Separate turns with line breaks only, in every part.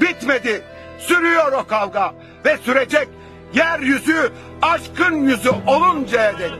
bitmedi. Sürüyor o kavga ve sürecek yeryüzü aşkın yüzü oluncaya dek.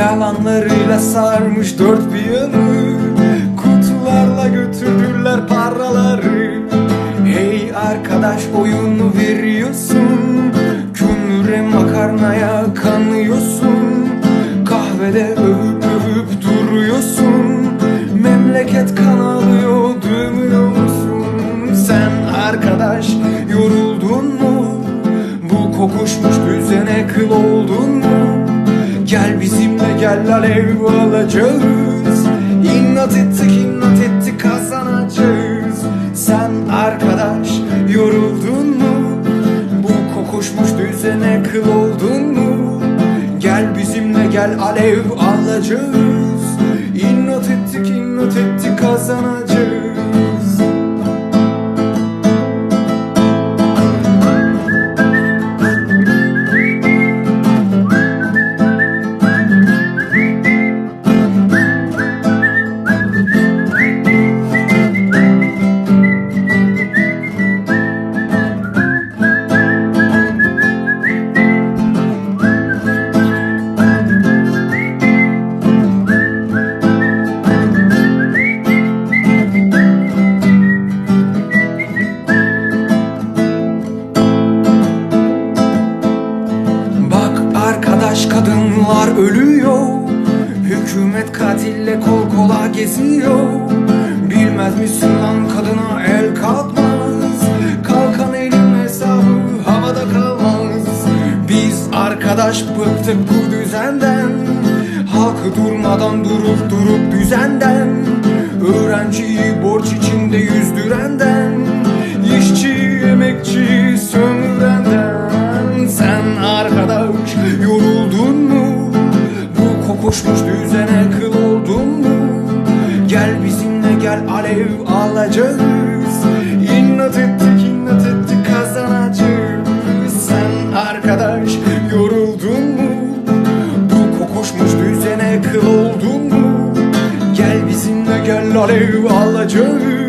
Yalanlarıyla sarmış dört bir yanı Kutularla götürdüler paraları Hey arkadaş oyunu veriyorsun Kömüre makarnaya kanıyorsun Kahvede övüp övüp duruyorsun Memleket kan alıyor duymuyor musun? Sen arkadaş yoruldun mu? Bu kokuşmuş düzene kıl oldun mu? Gel bizimle gel alev alacağız İnat ettik inat ettik kazanacağız Sen arkadaş yoruldun mu? Bu kokuşmuş düzene kıl oldun mu? Gel bizimle gel alev alacağız İnat ettik inat ettik kazanacağız ölüyor. Hükümet katille kol kola geziyor. Bilmez misin lan kadına el kalkmaz. Kalkan elin hesabı havada kalmaz. Biz arkadaş bıktık bu düzenden. Halkı durmadan durup durup düzenden. Öğrenciyi borç içinde yüzdürenden Bu kokuşmuş düzene kıl oldun mu? Gel bizimle gel alev alacağız İnat ettik inat ettik kazanacağız Sen arkadaş yoruldun mu? Bu kokuşmuş düzene kıl oldun mu? Gel bizimle gel alev alacağız